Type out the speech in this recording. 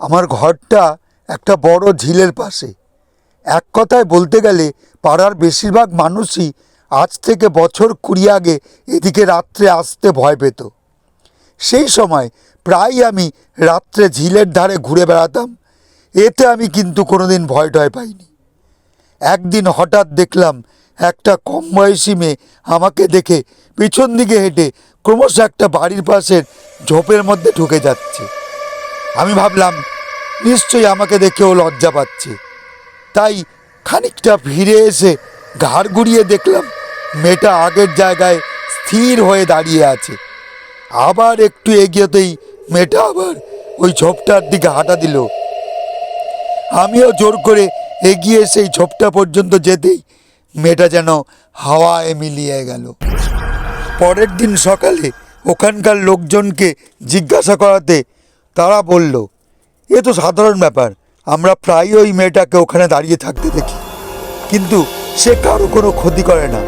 আমার ঘরটা একটা বড় ঝিলের পাশে। এক কথায় বলতে গেলে পাড়ার বেশিরভাগ মানুষই আজ থেকে বছর কুড়ি আগে এদিকে রাত্রে আসতে ভয় পেত। সেই সময় প্রায় আমি রাত্রে ঝিলের ধারে ঘুরে বেড়াতাম। এতে আমি কিন্তু কোনোদিন ভয় টয় পাইনি। একদিন হঠাৎ দেখলাম একটা কম বয়সী মেয়ে আমাকে দেখে পিছন দিকে হেঁটে ক্রমশ একটা বাড়ির পাশের ঝোপের মধ্যে ঢুকে যাচ্ছে। ভাবলাম, নিশ্চয়ই আমাকে দেখে ও লজ্জা পাচ্ছে। তাই খানিকটা ফিরে এসে ঘাড় ঘুরিয়ে দেখলাম, মেয়েটা আগের জায়গায় স্থির হয়ে দাঁড়িয়ে আছে। আবার একটু এগিয়েতেই মেয়েটা আবার ওই ঝোপটার দিকে হাঁটা দিল। আমিও জোর করে এগিয়ে সেই ঝোপটা পর্যন্ত যেতেই মেয়েটা যেন হাওয়ায় মিলিয়ে গেল। পরের দিন সকালে ওখানকার লোকজনকে জিজ্ঞাসা করাতে তারা বলল, এ তো সাধারণ ব্যাপার, আমরা প্রায়ই ওই মেয়েটাকে ওখানে দাঁড়িয়ে থাকতে দেখি। কিন্তু সে কারও কোনো ক্ষতি করে না।